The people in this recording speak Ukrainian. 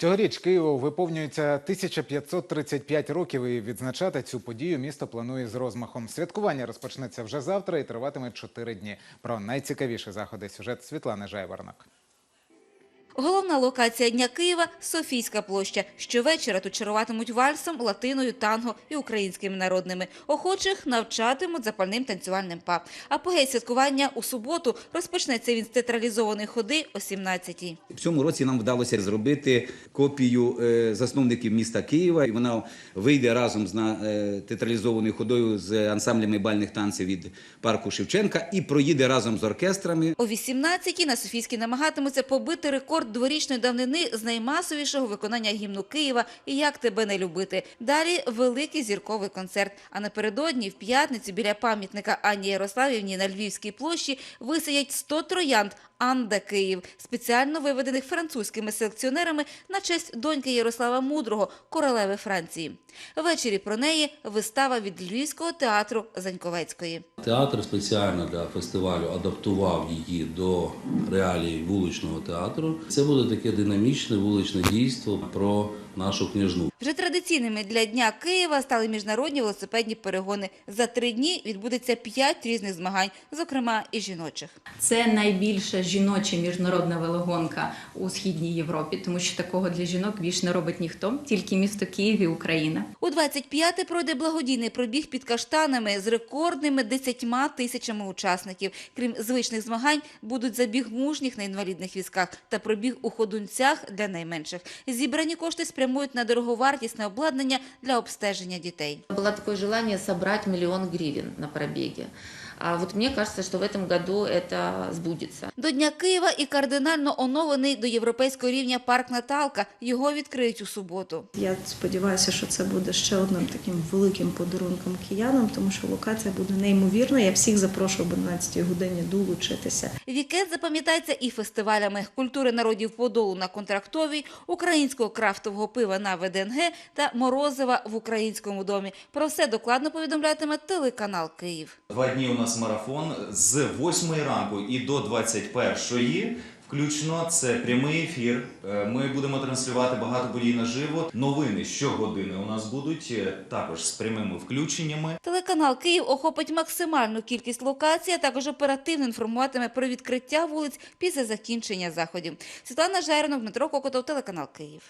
Цьогоріч Києву виповнюється 1535 років, і відзначати цю подію місто планує з розмахом. Святкування розпочнеться вже завтра і триватиме 4 дні. Про найцікавіші заходи сюжет Світлани Жайворонок. Головна локація Дня Києва – Софійська площа. Щовечора тут чаруватимуть вальсом, латиною, танго і українськими народними. Охочих навчатимуть запальним танцювальним па. Апогей святкування у суботу розпочнеться він з театралізованої ходи о 17-й. В цьому році нам вдалося зробити копію е, засновників міста Києва, і вона вийде разом з е, театралізованою ходою з ансамблями бальних танців від парку Шевченка і проїде разом з оркестрами. О 18-й на Софійській намагатимуться побити рекорд дворічної давнини з наймасовішого виконання гімну Києва і «Як тебе не любити». Далі великий зірковий концерт. А напередодні в п'ятницю біля пам'ятника Ані Ярославівні на Львівській площі висадять 100 троянд «Анда Київ», спеціально виведених французькими селекціонерами на честь доньки Ярослава Мудрого, королеви Франції. Ввечері про неї вистава від Львівського театру Заньковецької. Театр спеціально для фестивалю адаптував її до реалій вуличного театру. Це буде таке динамічне вуличне дійство про нашу княжну. Вже традиційними для Дня Києва стали міжнародні велосипедні перегони. За три дні відбудеться п'ять різних змагань, зокрема і жіночих. Це найбільша жіноча міжнародна велогонка у східній Європі, тому що такого для жінок більш не робить ніхто, тільки місто Київ і Україна. У 25-те пройде благодійний пробіг під каштанами з рекордними 10 тисячами учасників. Крім звичних змагань, будуть забіг мужніх на інвалідних візках та пробіг у ходунцях для найменших. Зібрані кошти спрямують на дороговартісне обладнання для обстеження дітей. Було такое бажання зібрати мільйон гривень на пробеге. А вот мне кажется, что в этом году это сбудется. До Дня Києва і кардинально оновлений до європейського рівня парк Наталка. Його відкриють у суботу. Я сподіваюся, що це буде ще одним таким великим подарунком киянам, тому що локація буде неймовірна. Я всіх запрошую об 11 годині долучитися. Вікенд запам'ятається і фестивалями культури народів Подолу на Контрактовій, українського крафтового пива на ВДНГ та морозива в українському домі. Про все докладно повідомлятиме телеканал Київ. Два дні у нас марафон з 8 ранку і до 21 включно. Це прямий ефір. Е, Ми будемо транслювати багато подій наживо. Новини щогодини у нас будуть е, також з прямими включеннями. Телеканал Київ охопить максимальну кількість локацій, а також оперативно інформуватиме про відкриття вулиць після закінчення заходів. Світлана Жайринок, Дмитро Кокотов, телеканал Київ.